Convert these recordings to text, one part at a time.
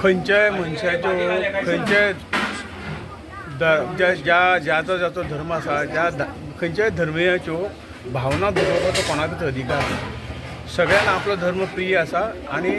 खंयच्याय मनशाच्यो खंयच्याय ज्या ज्या ज्याचो ज्याचो धर्म आसा ज्या खंयच्याय धर्मियाच्यो भावना दुखोवपाचो भितर अधिकार ना. सगळ्यांना आपलो धर्म प्रिय आसा आनी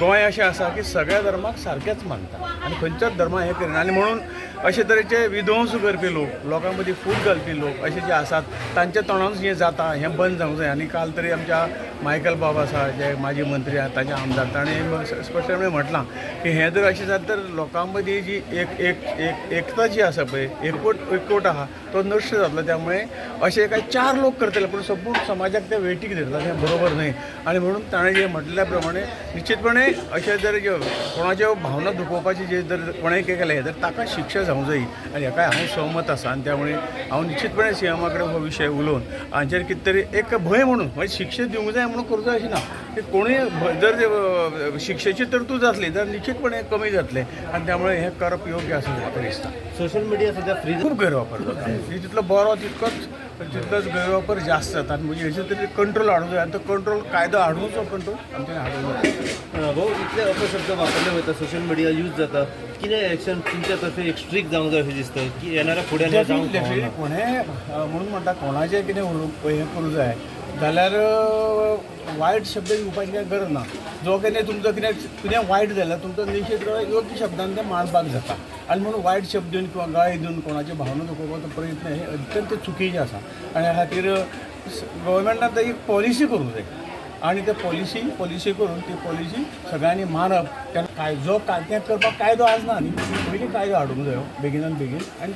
गोंय अशें आसा की सगळ्या धर्माक सारकेंच मानता आनी खंयच्याच धर्मा हें करिना. आनी म्हणून अशे तरेचे विध्वंस करपी लोक लोकां मदीं फूट घालपी लोक अशे जे आसात तांच्या तोंडानूच हें जाता हें बंद जावंक जाय. आनी काल तरी आमच्या मायकल बाब आसा जे माजी मंत्री आहा ताचे आमदार. ताणें स्पश्टपणे म्हटलां की हें जर अशें जाता तर लोकां मदीं जी एक एक एक एकता जी आसा पळय एकवट एकवट आहा तो नश्ट जातलो त्यामुळे असे काय चार लोक करतले पूण संपूर्ण समाजाक ते वेटीक धरतात हे बरोबर न्हय आनी म्हणून ताणें जे म्हटल्या प्रमाणे निश्चितपणे अशें जर जे कोणाच्यो भावना दुखोवपाची जे जर कोणें केलें तर ताका शिक्षा जावंक जायी आनी हेका हांव सहमत आसा आनी त्यामुळे हांव निश्चितपणे सीएमा कडेन हो विशय उलोवन हांचेर कितें तरी एक भंय म्हणून म्हणजे शिक्षा दिवंक जाय म्हणून करूं जाय अशें ना. की कोणूय भ- जर शिक्षेची तरतूद जातली तर निश्चितपणे कमी जातले. आनी त्यामुळे हें करप योग्य म्हाका दिसता. सोशल मीडिया सध्या फ्री खूप गैरवापर जाता जितलो बरो तितकोच तितलोच गैरवापर जास्त जाता आनी म्हणजे हेचेर तरी कंट्रोल हाडूंक जाय. आनी तो कंट्रोल कायदो हाडूचो कंट्रोल आमच्यानी हाडूंक जाय भाऊ इतले अपशब्द वापरले वयता सोशल मिडिया यूज जाता. कितें एक्शन तुमच्या तर्फे एक स्ट्रीक जावंक जाय अशें दिसता की येणाऱ्या फुडें जावंक डेफिनेटली. कोणें म्हणून म्हणटा कोणाचें कितें उलोवप हें करूं जाय. जाल्यार अ, वायट शब्द येवपाची काय गरज ना जो कितें तुमचो कितें कितें वायट जाल्यार तुमचो निशेध योग्य शब्दान तें मांडपाक जाता आनी म्हणून वायट शब्द दिवन किंवा गाळी दिवन कोणाची भावना दुखोवपाचो प्रयत्न हे अत्यंत चुकीचें आसा आनी ह्या खातीर गोवोरमेंटान एक पॉलिसी करूंक जाय आनी ते पॉलिसी पॉलिसी करून ती पॉलिसी सगळ्यांनी मानप तेन्ना कायदो कायद्यात करपाक कायदो आज ना न्ही पयलीं कायदो हाडूंक जायो बेगिनान बेगीन आनी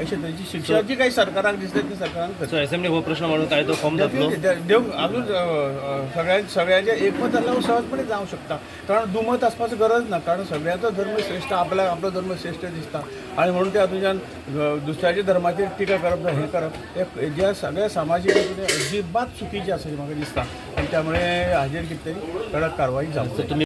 अशे तरेची शिक्षा जी काही सरकाराक दिसता ती सरकारान असेंब्ली हो प्रश्न मांडून कायदो फॉर्म जातलो. देव अजून सगळ्या सगळ्याचे एकमत जाल्यार सहजपणे जावंक शकता. कारण दुमत आसपाची गरज ना कारण सगळ्याचो धर्म श्रेश्ठ आपल्याक आपलो धर्म श्रेश्ठ दिसता. आनी म्हणून ते हातूंतल्यान दुसऱ्याच्या धर्माचेर टिका करप हें करप हे ज्या सगळ्या सामाजीक हितून अजिबात चुकीचें आसा म्हाका दिसता. आनी त्यामुळे हाजेर कितें कडक कारवाई जावंक तुम्ही